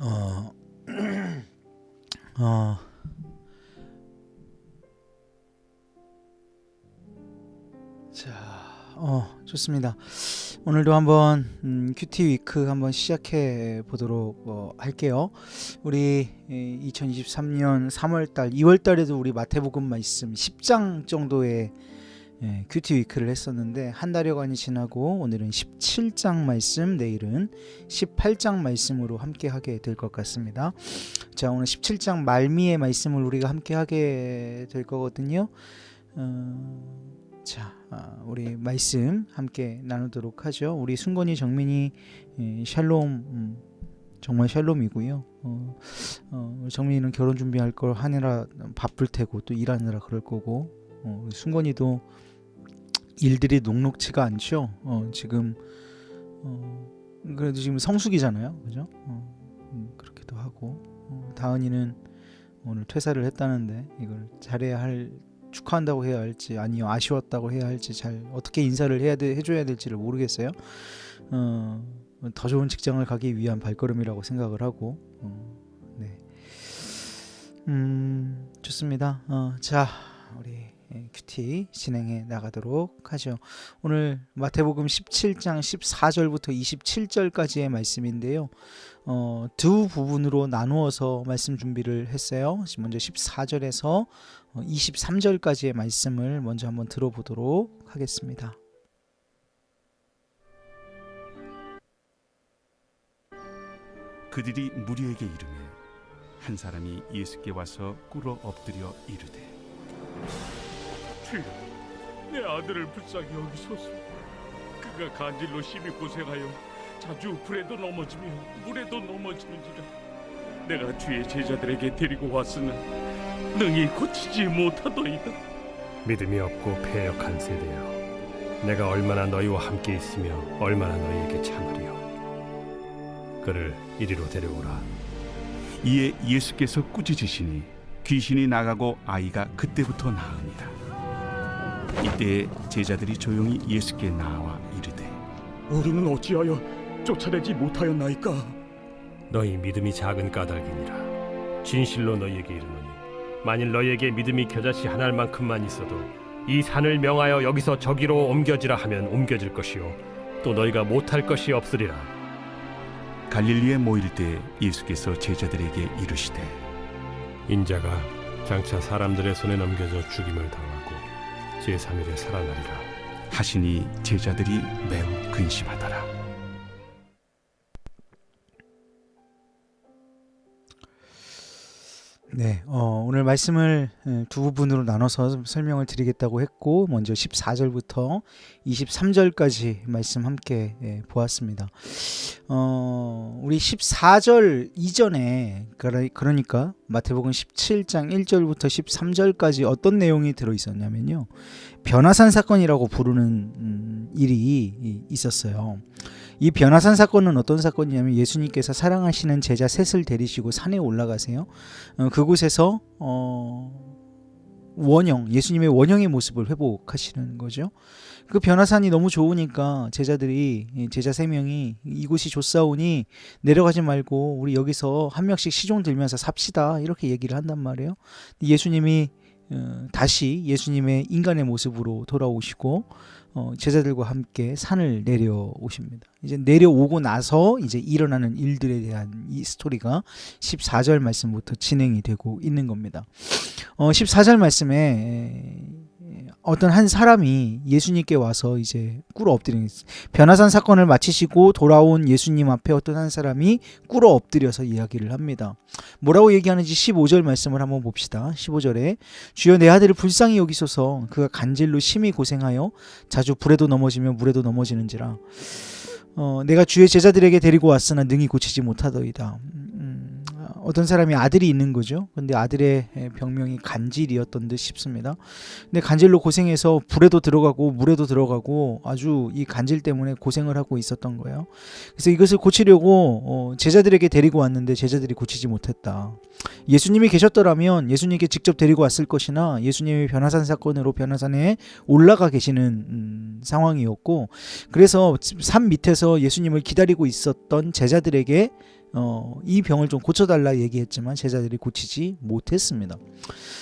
어, 어, 자, 어, 좋습니다. 오늘도 한번 음, 큐티 위크 한번 시작해 보도록 어, 할게요. 우리 2023년 3월달, 2월달에도 우리 마태복음 말씀 10장 정도의 예, 큐티 위크를 했었는데 한 달여간이 지나고 오늘은 17장 말씀, 내일은 18장 말씀으로 함께 하게 될 것 같습니다. 자, 오늘 17장 말미의 말씀을 우리가 함께 하게 될 거거든요. 어, 자, 아, 우리 말씀 함께 나누도록 하죠. 우리 순건이 정민이 예, 샬롬 음, 정말 샬롬이고요. 어, 어, 정민이는 결혼 준비할 걸 하느라 바쁠 테고 또 일하느라 그럴 거고 어, 순건이도 일들이 녹록치가 않죠. 어, 지금 어, 그래도 지금 성수기잖아요, 그죠? 어, 음, 그렇기도 하고 어, 다은이는 오늘 퇴사를 했다는데 이걸 잘해야 할 축하한다고 해야 할지 아니요 아쉬웠다고 해야 할지 잘 어떻게 인사를 해야 돼 해줘야 될지를 모르겠어요. 어, 더 좋은 직장을 가기 위한 발걸음이라고 생각을 하고 어, 네. 음 좋습니다. 어, 자 우리 예, 큐티 진행해 나가도록 하죠. 오늘 마태복음 17장 14절부터 27절까지의 말씀인데요. 어, 두 부분으로 나누어서 말씀 준비를 했어요. 먼저 14절에서 23절까지의 말씀을 먼저 한번 들어보도록 하겠습니다. 그들이 무리에게 이르매 한 사람이 예수께 와서 꿇어 엎드려 이르되 주여, 내 아들을 불쌍히 여기소서. 그가 간질로 심히 고생하여 자주 불에도 넘어지며 물에도 넘어지는지라. 내가 주의 제자들에게 데리고 왔으나 능히 고치지 못하더이다. 믿음이 없고 패역한 세대여 내가 얼마나 너희와 함께 있으며 얼마나 너희에게 참으리요 그를 이리로 데려오라 이에 예수께서 꾸짖으시니 귀신이 나가고 아이가 그때부터 나으니라 이때 제자들이 조용히 예수께 나와 이르되 우리는 어찌하여 쫓아내지 못하였나이까? 너희 믿음이 작은 까닭이니라 진실로 너희에게 이르노니 만일 너희에게 믿음이 겨자씨 한 알만큼만 있어도 이 산을 명하여 여기서 저기로 옮겨지라 하면 옮겨질 것이요 또 너희가 못할 것이 없으리라 갈릴리에 모일 때 예수께서 제자들에게 이르시되 인자가 장차 사람들의 손에 넘겨져 죽임을 당하고 제3일에 살아나리라. 하시니 제자들이 매우 근심하더라 네, 어, 오늘 말씀을 에, 두 부분으로 나눠서 설명을 드리겠다고 했고 먼저 14절부터 23절까지 말씀 함께 예, 보았습니다. 어, 우리 14절 이전에 그러- 그러니까 마태복음 17장 1절부터 13절까지 어떤 내용이 들어 있었냐면요. 변화산 사건이라고 부르는 음, 일이 이- 있었어요. 이 변화산 사건은 어떤 사건이냐면 예수님께서 사랑하시는 제자 셋을 데리시고 산에 올라가세요. 어, 그곳에서 어, 원형 예수님의 원형의 모습을 회복하시는 거죠. 그 변화산이 너무 좋으니까 제자들이 이 제자 세 명이 이곳이 좋사오니 내려가지 말고 우리 여기서 한 명씩 시종 들면서 삽시다 이렇게 얘기를 한단 말이에요. 예수님이 어, 다시 예수님의 인간의 모습으로 돌아오시고 어, 제자들과 함께 산을 내려오십니다. 이제 내려오고 나서 이제 일어나는 일들에 대한 이 스토리가 14절 말씀부터 진행이 되고 있는 겁니다. 어, 14절 말씀에 에, 어떤 한 사람이 예수님께 와서 이제 꿇어 엎드리는 변화산 사건을 마치시고 돌아온 예수님 앞에 어떤 한 사람이 꿇어 엎드려서 이야기를 합니다. 뭐라고 얘기하는지 15절 말씀을 한번 봅시다. 15절에 주여 내 아들을 불쌍히 여기소서 그가 간질로 심히 고생하여 자주 불에도 넘어지며 물에도 넘어지는지라 어, 내가 주의 제자들에게 데리고 왔으나 능히 고치지 못하더이다. 음, 어떤 사람이 아들이 있는 거죠. 근데 아들의 병명이 간질이었던 듯 싶습니다. 근데 간질로 고생해서 불에도 들어가고 물에도 들어가고 아주 이 간질 때문에 고생을 하고 있었던 거예요. 그래서 이것을 고치려고 어, 제자들에게 데리고 왔는데 제자들이 고치지 못했다. 예수님이 계셨더라면 예수님께 직접 데리고 왔을 것이나 예수님이 변화산 사건으로 변화산에 올라가 계시는 음, 상황이었고 그래서 산 밑에서 예수님을 기다리고 있었던 제자들에게 어, 이 병을 좀 고쳐달라 얘기했지만 제자들이 고치지 못했습니다.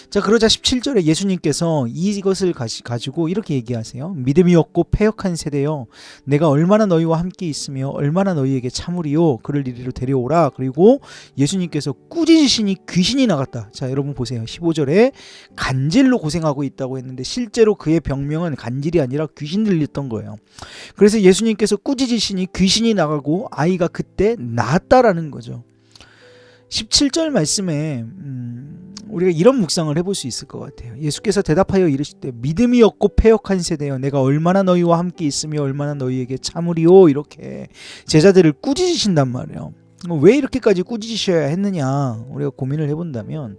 자 그러자 17절에 예수님께서 이것을 가시, 가지고 이렇게 얘기하세요. 믿음이 없고 패역한 세대여 내가 얼마나 너희와 함께 있으며 얼마나 너희에게 참으리요 그를 이리로 데려오라 그리고 예수님께서 꾸짖으시니 귀신이 나갔다. 자 여러분 보세요. 15절에 간질로 고생하고 있다고 했는데 실제로 그의 병명은 간질이 아니라 귀신 들렸던 거예요. 그래서 예수님께서 꾸짖으시니 귀신이 나가고 아이가 그때 나았다라는 거죠. 17절 말씀에 음, 우리가 이런 묵상을 해볼 수 있을 것 같아요. 예수께서 대답하여 이르실 때 믿음이 없고 패역한 세대여 내가 얼마나 너희와 함께 있으며 얼마나 너희에게 참으리오 이렇게 제자들을 꾸짖으신단 말이에요. 왜 이렇게까지 꾸짖으셔야 했느냐 우리가 고민을 해본다면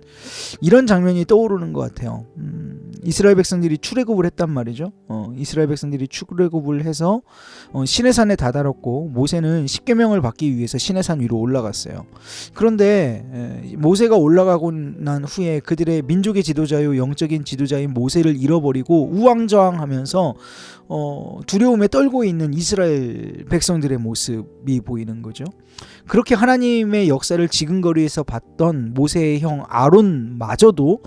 이런 장면이 떠오르는 것 같아요. 음, 이스라엘 백성들이 출애굽을 했단 말이죠. 어, 이스라엘 백성들이 출애굽을 해서 어, 시내산에 다다랐고 모세는 십계명을 받기 위해서 시내산 위로 올라갔어요. 그런데 에, 모세가 올라가고 난 후에 그들의 민족의 지도자요 영적인 지도자인 모세를 잃어버리고 우왕좌왕하면서 어, 두려움에 떨고 있는 이스라엘 백성들의 모습이 보이는 거죠. 그렇게 하나님의 역사를 지근거리에서 봤던 모세의 형 아론마저도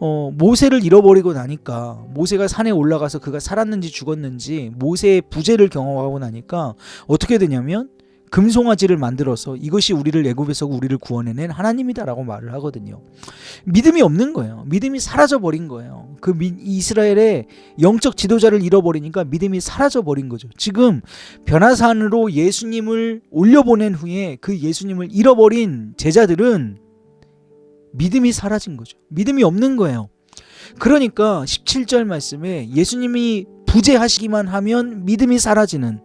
어, 모세를 잃어버리고 나니까 모세가 산에 올라가서 그가 살았는지 죽었는지 모세의 부재를 경험하고 나니까 어떻게 되냐면 금송아지를 만들어서 이것이 우리를 애굽에서 우리를 구원해낸 하나님이다라고 말을 하거든요. 믿음이 없는 거예요. 믿음이 사라져 버린 거예요. 그 미, 이스라엘의 영적 지도자를 잃어버리니까 믿음이 사라져 버린 거죠. 지금 변화산으로 예수님을 올려보낸 후에 그 예수님을 잃어버린 제자들은 믿음이 사라진 거죠. 믿음이 없는 거예요. 그러니까 17절 말씀에 예수님이 부재하시기만 하면 믿음이 사라지는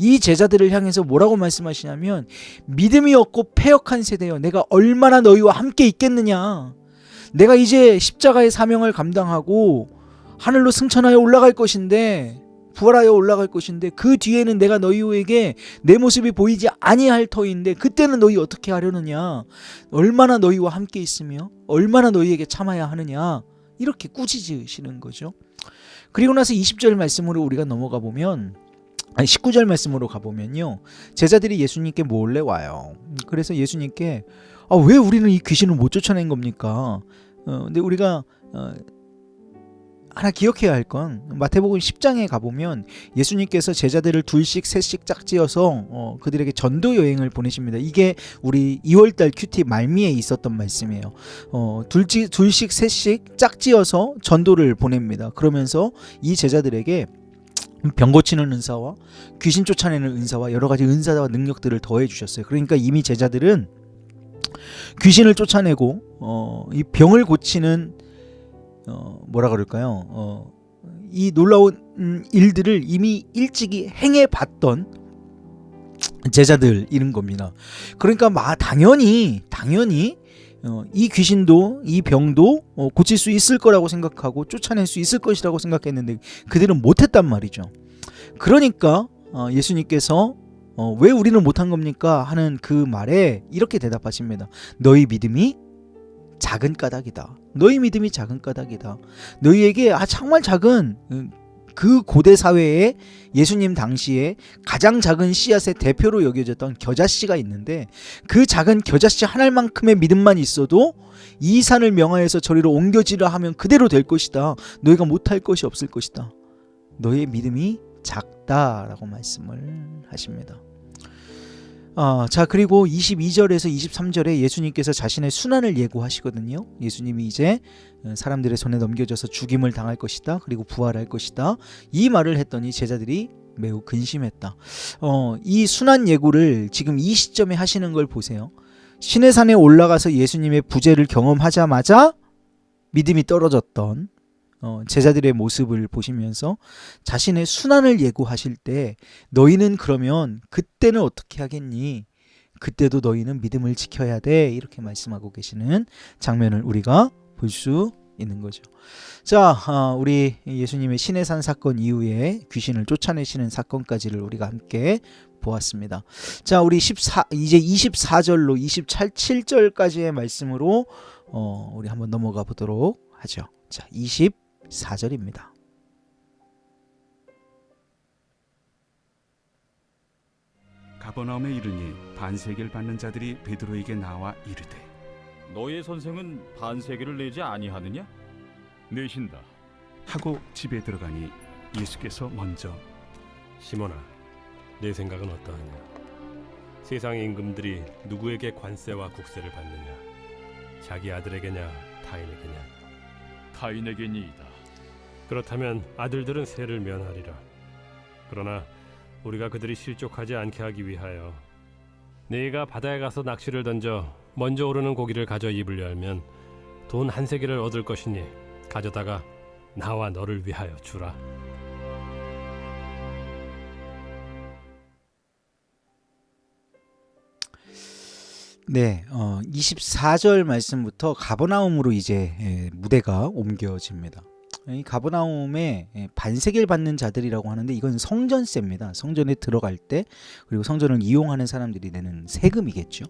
이 제자들을 향해서 뭐라고 말씀하시냐면 믿음이 없고 패역한 세대여 내가 얼마나 너희와 함께 있겠느냐? 내가 이제 십자가의 사명을 감당하고 하늘로 승천하여 올라갈 것인데 부활하여 올라갈 것인데 그 뒤에는 내가 너희에게 내 모습이 보이지 아니할 터인데 그때는 너희 어떻게 하려느냐? 얼마나 너희와 함께 있으며 얼마나 너희에게 참아야 하느냐? 이렇게 꾸짖으시는 거죠. 그리고 나서 20절 말씀으로 우리가 넘어가 보면 아니 19절 말씀으로 가보면요 제자들이 예수님께 몰래 와요 그래서 예수님께 아, 왜 우리는 이 귀신을 못 쫓아낸 겁니까 어, 근데 우리가 어, 하나 기억해야 할 건 마태복음 10장에 가보면 예수님께서 제자들을 둘씩 셋씩 짝지어서 어, 그들에게 전도 여행을 보내십니다. 이게 우리 2월달 큐티 말미에 있었던 말씀이에요. 어, 둘지, 둘씩 셋씩 짝지어서 전도를 보냅니다. 그러면서 이 제자들에게 병 고치는 은사와 귀신 쫓아내는 은사와 여러 가지 은사와 능력들을 더해 주셨어요. 그러니까 이미 제자들은 귀신을 쫓아내고 어, 이 병을 고치는 어, 뭐라 그럴까요? 어, 이 놀라운 음, 일들을 이미 일찍이 행해 봤던 제자들이는 겁니다. 그러니까 마 당연히 당연히 어, 이 귀신도 이 병도 어, 고칠 수 있을 거라고 생각하고 쫓아낼 수 있을 것이라고 생각했는데 그들은 못했단 말이죠. 그러니까 어, 예수님께서 어, 왜 우리는 못한 겁니까 하는 그 말에 이렇게 대답하십니다. 너희 믿음이 작은 까닭이다. 너희 믿음이 작은 까닭이다. 너희에게 아 정말 작은 음, 그 고대 사회에 예수님 당시에 가장 작은 씨앗의 대표로 여겨졌던 겨자씨가 있는데 그 작은 겨자씨 하나만큼의 믿음만 있어도 이 산을 명하여서 저리로 옮겨지라 하면 그대로 될 것이다. 너희가 못할 것이 없을 것이다. 너희의 믿음이 작다라고 말씀을 하십니다. 아, 자 그리고 22절에서 23절에 예수님께서 자신의 순환을 예고하시거든요. 예수님이 이제 어, 사람들의 손에 넘겨져서 죽임을 당할 것이다. 그리고 부활할 것이다. 이 말을 했더니 제자들이 매우 근심했다. 어, 이 순환 예고를 지금 이 시점에 하시는 걸 보세요. 신의 산에 올라가서 예수님의 부재를 경험하자마자 믿음이 떨어졌던 어, 제자들의 모습을 보시면서 자신의 순환을 예고하실 때 너희는 그러면 그때는 어떻게 하겠니? 그때도 너희는 믿음을 지켜야 돼. 이렇게 말씀하고 계시는 장면을 우리가 볼 수 있는 거죠. 자, 어, 우리 예수님의 신해산 사건 이후에 귀신을 쫓아내시는 사건까지를 우리가 함께 보았습니다. 자, 우리 14 이제 24절로 27절까지의 말씀으로 어, 우리 한번 넘어가 보도록 하죠. 자, 24절입니다. 가버나움에 이르니 반세계를 받는 자들이 베드로에게 나와 이르되 너의 선생은 반세계를 내지 아니하느냐? 내신다. 하고 집에 들어가니 예수께서 먼저 시몬아, 내 생각은 어떠하냐? 세상의 임금들이 누구에게 관세와 국세를 받느냐? 자기 아들에게냐, 타인에게냐? 타인에게니이다. 그렇다면 아들들은 세를 면하리라. 그러나 우리가 그들이 실족하지 않게 하기 위하여 네가 바다에 가서 낚시를 던져 먼저 오르는 고기를 가져 입을 열면 돈 한 세기를 얻을 것이니 가져다가 나와 너를 위하여 주라. 네, 어, 24절 말씀부터 가버나움으로 이제 예, 무대가 옮겨집니다. 이 가버나움에 예, 반세계를 받는 자들이라고 하는데 이건 성전세입니다. 성전에 들어갈 때 그리고 성전을 이용하는 사람들이 내는 세금이겠죠.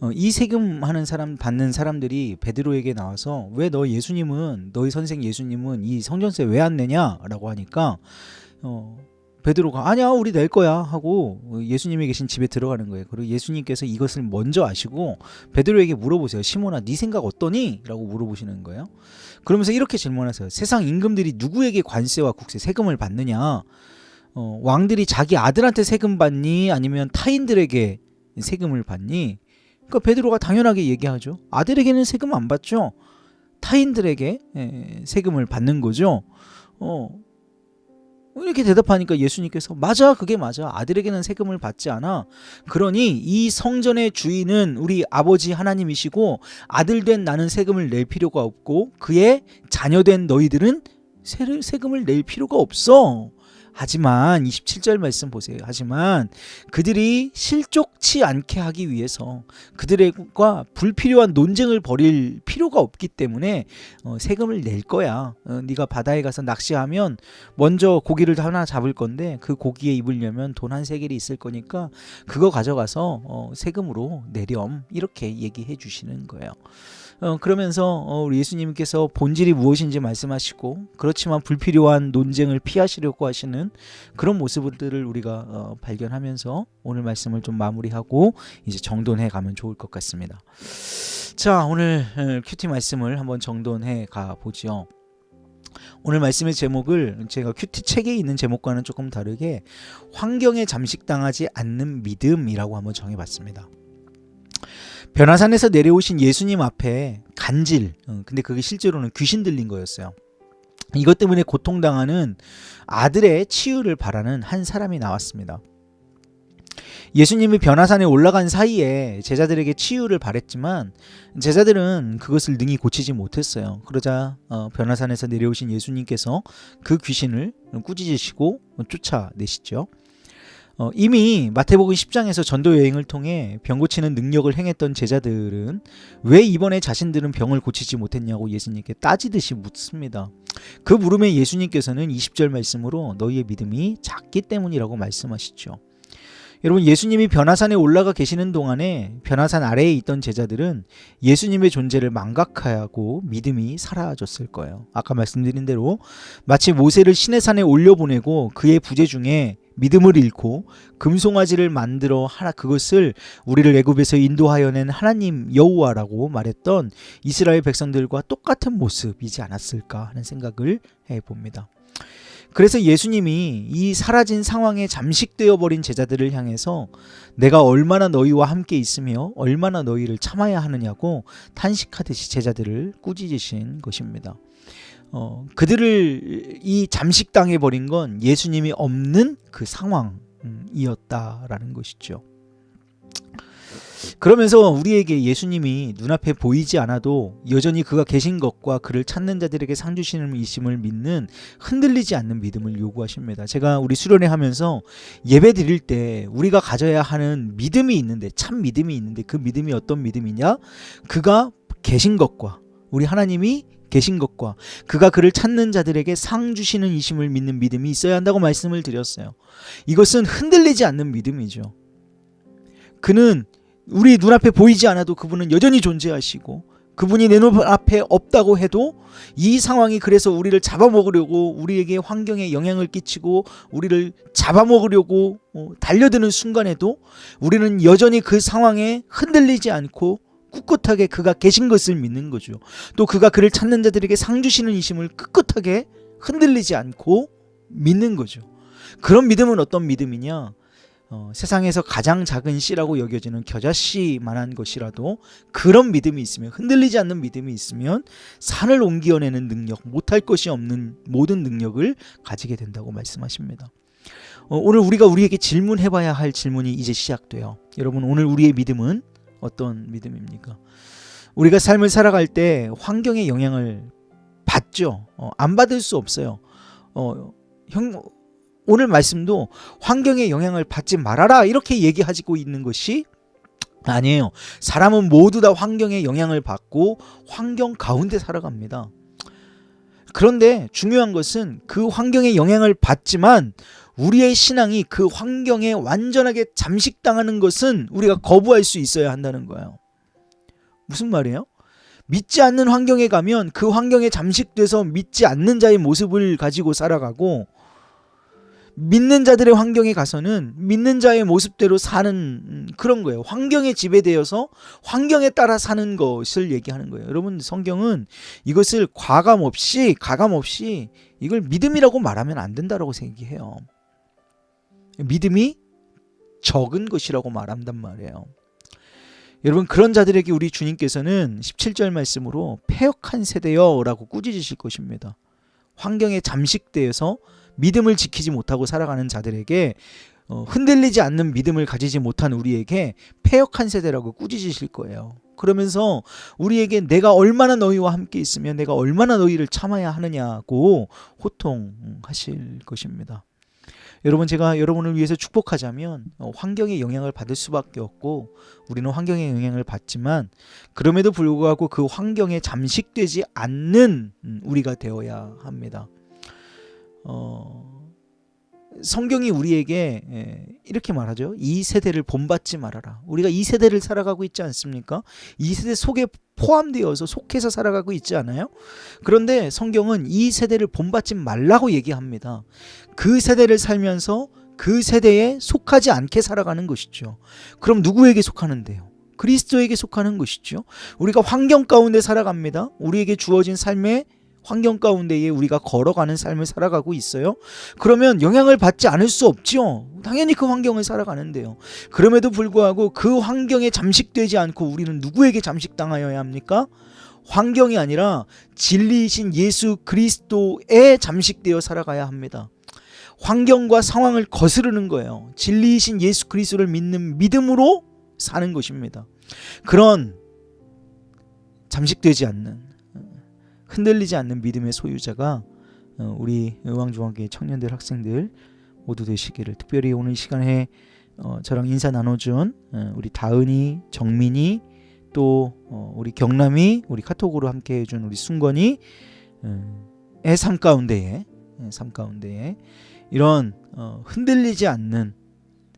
어, 이 세금 하는 사람 받는 사람들이 베드로에게 나와서 왜 너 예수님은 너희 선생 예수님은 이 성전세 왜 안 내냐라고 하니까 어, 베드로가 아니야 우리 낼 거야 하고 예수님이 계신 집에 들어가는 거예요. 그리고 예수님께서 이것을 먼저 아시고 베드로에게 물어보세요. 시몬아 네 생각 어떠니? 라고 물어보시는 거예요. 그러면서 이렇게 질문하세요. 세상 임금들이 누구에게 관세와 국세 세금을 받느냐? 어, 왕들이 자기 아들한테 세금 받니 아니면 타인들에게 세금을 받니? 그러니까 베드로가 당연하게 얘기하죠. 아들에게는 세금 안 받죠. 타인들에게 에, 세금을 받는 거죠. 어, 이렇게 대답하니까 예수님께서 맞아 그게 맞아. 아들에게는 세금을 받지 않아. 그러니 이 성전의 주인은 우리 아버지 하나님이시고 아들 된 나는 세금을 낼 필요가 없고 그의 자녀 된 너희들은 세를, 세금을 낼 필요가 없어 하지만 27절 말씀 보세요. 하지만 그들이 실족치 않게 하기 위해서 그들과 불필요한 논쟁을 벌일 필요가 없기 때문에 어, 세금을 낼 거야. 어, 네가 바다에 가서 낚시하면 먼저 고기를 하나 잡을 건데 그 고기에 입으려면 돈 한 세겔이 있을 거니까 그거 가져가서 어, 세금으로 내렴. 이렇게 얘기해 주시는 거예요. 어, 그러면서 어, 우리 예수님께서 본질이 무엇인지 말씀하시고 그렇지만 불필요한 논쟁을 피하시려고 하시는 그런 모습들을 우리가 어, 발견하면서 오늘 말씀을 좀 마무리하고 이제 정돈해 가면 좋을 것 같습니다. 자 오늘 어, 큐티 말씀을 한번 정돈해 가 보죠. 오늘 말씀의 제목을 제가 큐티 책에 있는 제목과는 조금 다르게 환경에 잠식당하지 않는 믿음이라고 한번 정해봤습니다. 변화산에서 내려오신 예수님 앞에 간질, 어, 근데 그게 실제로는 귀신 들린 거였어요. 이것 때문에 고통당하는 아들의 치유를 바라는 한 사람이 나왔습니다. 예수님이 변화산에 올라간 사이에 제자들에게 치유를 바랬지만 제자들은 그것을 능히 고치지 못했어요. 그러자 어, 변화산에서 내려오신 예수님께서 그 귀신을 꾸짖으시고 쫓아내시죠. 어, 이미 마태복음 10장에서 전도 여행을 통해 병 고치는 능력을 행했던 제자들은 왜 이번에 자신들은 병을 고치지 못했냐고 예수님께 따지듯이 묻습니다. 그 물음에 예수님께서는 20절 말씀으로 너희의 믿음이 작기 때문이라고 말씀하시죠. 여러분 예수님이 변화산에 올라가 계시는 동안에 변화산 아래에 있던 제자들은 예수님의 존재를 망각하고 믿음이 사라졌을 거예요. 아까 말씀드린 대로 마치 모세를 시내산에 올려보내고 그의 부재 중에 믿음을 잃고 금송아지를 만들어 하나 그것을 우리를 애굽에서 인도하여 낸 하나님 여호와라고 말했던 이스라엘 백성들과 똑같은 모습이지 않았을까 하는 생각을 해 봅니다. 그래서 예수님이 이 사라진 상황에 잠식되어 버린 제자들을 향해서 내가 얼마나 너희와 함께 있으며 얼마나 너희를 참아야 하느냐고 탄식하듯이 제자들을 꾸짖으신 것입니다. 어, 그들을 이 잠식당해 버린 건 예수님이 없는 그 상황이었다라는 것이죠. 그러면서 우리에게 예수님이 눈앞에 보이지 않아도 여전히 그가 계신 것과 그를 찾는 자들에게 상 주시는 이심을 믿는 흔들리지 않는 믿음을 요구하십니다. 제가 우리 수련회 하면서 예배 드릴 때 우리가 가져야 하는 믿음이 있는데 참 믿음이 있는데 그 믿음이 어떤 믿음이냐? 그가 계신 것과 우리 하나님이 계신 것과 그가 그를 찾는 자들에게 상 주시는 이심을 믿는 믿음이 있어야 한다고 말씀을 드렸어요. 이것은 흔들리지 않는 믿음이죠. 그는 우리 눈앞에 보이지 않아도 그분은 여전히 존재하시고 그분이 내 눈 앞에 없다고 해도 이 상황이 그래서 우리를 잡아먹으려고 우리에게 환경에 영향을 끼치고 우리를 잡아먹으려고 어, 달려드는 순간에도 우리는 여전히 그 상황에 흔들리지 않고 꿋꿋하게 그가 계신 것을 믿는 거죠. 또 그가 그를 찾는 자들에게 상 주시는 이심을 꿋꿋하게 흔들리지 않고 믿는 거죠. 그런 믿음은 어떤 믿음이냐? 어, 세상에서 가장 작은 씨라고 여겨지는 겨자씨만한 것이라도 그런 믿음이 있으면 흔들리지 않는 믿음이 있으면 산을 옮겨내는 능력, 못할 것이 없는 모든 능력을 가지게 된다고 말씀하십니다. 어, 오늘 우리가 우리에게 질문해봐야 할 질문이 이제 시작돼요. 여러분 오늘 우리의 믿음은 어떤 믿음입니까? 우리가 삶을 살아갈 때 환경의 영향을 받죠. 어, 안 받을 수 없어요. 어, 형 오늘 말씀도 환경의 영향을 받지 말아라 이렇게 얘기하고 있는 것이 아니에요. 사람은 모두 다 환경의 영향을 받고 환경 가운데 살아갑니다. 그런데 중요한 것은 그 환경의 영향을 받지만 우리의 신앙이 그 환경에 완전하게 잠식당하는 것은 우리가 거부할 수 있어야 한다는 거예요. 무슨 말이에요? 믿지 않는 환경에 가면 그 환경에 잠식돼서 믿지 않는 자의 모습을 가지고 살아가고 믿는 자들의 환경에 가서는 믿는 자의 모습대로 사는 음, 그런 거예요. 환경에 지배되어서 환경에 따라 사는 것을 얘기하는 거예요. 여러분 성경은 이것을 과감 없이 가감 없이 이걸 믿음이라고 말하면 안 된다라고 생각해요. 믿음이 적은 것이라고 말한단 말이에요. 여러분 그런 자들에게 우리 주님께서는 17절 말씀으로 폐역한 세대여라고 꾸짖으실 것입니다. 환경에 잠식되어서 믿음을 지키지 못하고 살아가는 자들에게 어, 흔들리지 않는 믿음을 가지지 못한 우리에게 폐역한 세대라고 꾸짖으실 거예요. 그러면서 우리에게 내가 얼마나 너희와 함께 있으면 내가 얼마나 너희를 참아야 하느냐고 호통하실 것입니다. 여러분 제가 여러분을 위해서 축복하자면 어, 환경의 영향을 받을 수밖에 없고 우리는 환경의 영향을 받지만 그럼에도 불구하고 그 환경에 잠식되지 않는 음, 우리가 되어야 합니다. 어, 성경이 우리에게 예, 이렇게 말하죠. 이 세대를 본받지 말아라. 우리가 이 세대를 살아가고 있지 않습니까? 이 세대 속에 포함되어서 속해서 살아가고 있지 않아요? 그런데 성경은 이 세대를 본받지 말라고 얘기합니다. 그 세대를 살면서 그 세대에 속하지 않게 살아가는 것이죠. 그럼 누구에게 속하는데요? 그리스도에게 속하는 것이죠. 우리가 환경 가운데 살아갑니다. 우리에게 주어진 삶의 환경 가운데에 우리가 걸어가는 삶을 살아가고 있어요. 그러면 영향을 받지 않을 수 없지요. 당연히 그 환경을 살아가는데요. 그럼에도 불구하고 그 환경에 잠식되지 않고 우리는 누구에게 잠식당하여야 합니까? 환경이 아니라 진리이신 예수 그리스도에 잠식되어 살아가야 합니다. 환경과 상황을 거스르는 거예요. 진리이신 예수 그리스도를 믿는 믿음으로 사는 것입니다. 그런 잠식되지 않는 흔들리지 않는 믿음의 소유자가 어, 우리 의왕중앙교회 청년들 학생들 모두 되시기를 특별히 오늘 이 시간에 어, 저랑 인사 나눠준 어, 우리 다은이 정민이 또 어, 우리 경남이 우리 카톡으로 함께 해준 우리 순건이 애삶 가운데에 예, 삶 가운데에 이런 어, 흔들리지 않는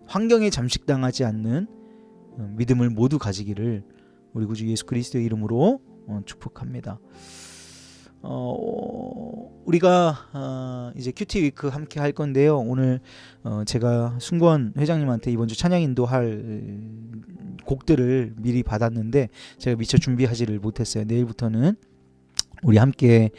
환경에 잠식당하지 않는 어, 믿음을 모두 가지기를 우리 구주 예수 그리스도의 이름으로 어, 축복합니다. 어, 우리가 어, 이제 큐티 위크 함께 할 건데요. 오늘 어, 제가 순권 회장님한테 이번 주 찬양 인도할 곡들을 미리 받았는데 제가 미처 준비하지를 못했어요. 내일부터는 우리 함께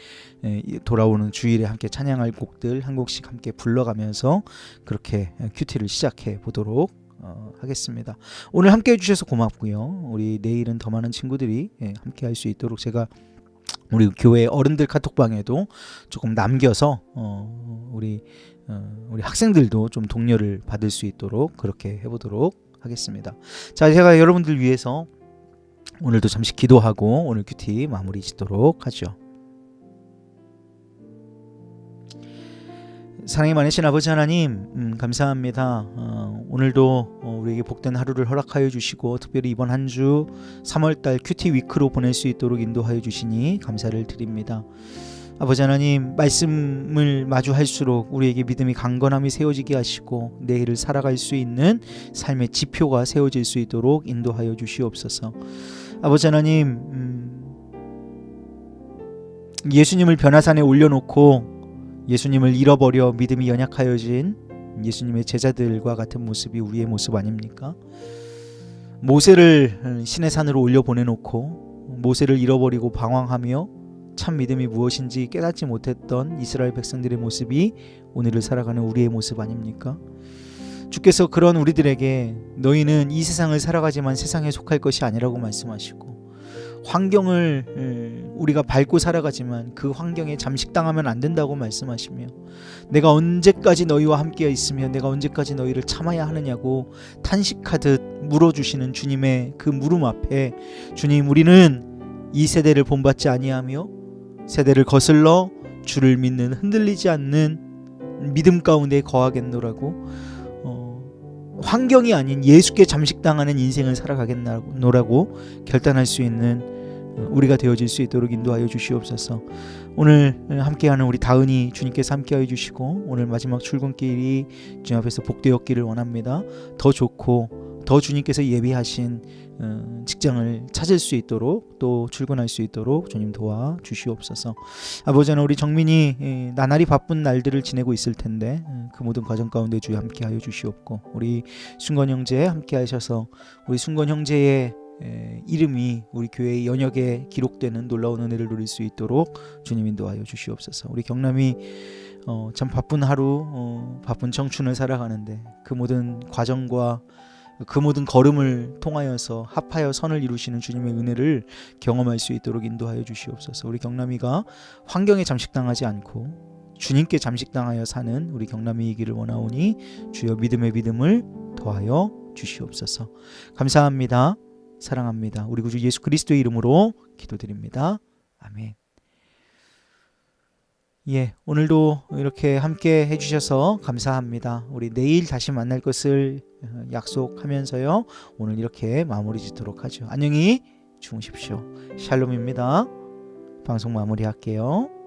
에, 돌아오는 주일에 함께 찬양할 곡들 한 곡씩 함께 불러가면서 그렇게 큐티를 시작해 보도록 어, 하겠습니다. 오늘 함께 해주셔서 고맙고요. 우리 내일은 더 많은 친구들이 예, 함께 할 수 있도록 제가 우리 교회 어른들 카톡방에도 조금 남겨서 어, 우리 어, 우리 학생들도 좀 독려를 받을 수 있도록 그렇게 해보도록 하겠습니다. 자, 제가 여러분들 위해서 오늘도 잠시 기도하고 오늘 큐티 마무리 짓도록 하죠. 사랑이 많으신 아버지 하나님 음, 감사합니다. 어, 오늘도 어, 우리에게 복된 하루를 허락하여 주시고 특별히 이번 한 주 3월달 큐티 위크로 보낼 수 있도록 인도하여 주시니 감사를 드립니다. 아버지 하나님 말씀을 마주할수록 우리에게 믿음이 강건함이 세워지게 하시고 내일을 살아갈 수 있는 삶의 지표가 세워질 수 있도록 인도하여 주시옵소서. 아버지 하나님 음, 예수님을 변화산에 올려놓고 예수님을 잃어버려 믿음이 연약하여진 예수님의 제자들과 같은 모습이 우리의 모습 아닙니까? 모세를 신의 산으로 올려 보내놓고 모세를 잃어버리고 방황하며 참 믿음이 무엇인지 깨닫지 못했던 이스라엘 백성들의 모습이 오늘을 살아가는 우리의 모습 아닙니까? 주께서 그런 우리들에게 너희는 이 세상을 살아가지만 세상에 속할 것이 아니라고 말씀하시고 환경을 에, 우리가 밟고 살아가지만 그 환경에 잠식당하면 안 된다고 말씀하시며 내가 언제까지 너희와 함께 있으며 내가 언제까지 너희를 참아야 하느냐고 탄식하듯 물어주시는 주님의 그 물음 앞에 주님 우리는 이 세대를 본받지 아니하며 세대를 거슬러 주를 믿는 흔들리지 않는 믿음 가운데 거하겠노라고 어, 환경이 아닌 예수께 잠식당하는 인생을 살아가겠노라고 결단할 수 있는 어, 우리가 되어질 수 있도록 인도하여 주시옵소서. 오늘 함께하는 우리 다은이 주님께서 함께하여 주시고 오늘 마지막 출근길이 주님 앞에서 복되었기를 원합니다. 더 좋고 더 주님께서 예비하신 어, 직장을 찾을 수 있도록 또 출근할 수 있도록 주님 도와 주시옵소서. 아버지 하나 우리 정민이 예, 나날이 바쁜 날들을 지내고 있을 텐데 음, 그 모든 과정 가운데 주여 함께하여 주시옵고 우리 순건 형제 함께하셔서 우리 순건 형제의 에, 이름이 우리 교회의 연역에 기록되는 놀라운 은혜를 누릴 수 있도록 주님 인도하여 주시옵소서. 우리 경남이 어, 참 바쁜 하루, 어, 바쁜 청춘을 살아가는데 그 모든 과정과 그 모든 걸음을 통하여서 합하여 선을 이루시는 주님의 은혜를 경험할 수 있도록 인도하여 주시옵소서. 우리 경남이가 환경에 잠식당하지 않고 주님께 잠식당하여 사는 우리 경남이이기를 원하오니 주여 믿음의 믿음을 더하여 주시옵소서. 감사합니다. 사랑합니다. 우리 구주 예수 그리스도의 이름으로 기도드립니다. 아멘. 예, 오늘도 이렇게 함께 해주셔서 감사합니다. 우리 내일 다시 만날 것을 어, 약속하면서요. 오늘 이렇게 마무리 짓도록 하죠. 안녕히 주무십시오. 샬롬입니다. 방송 마무리할게요.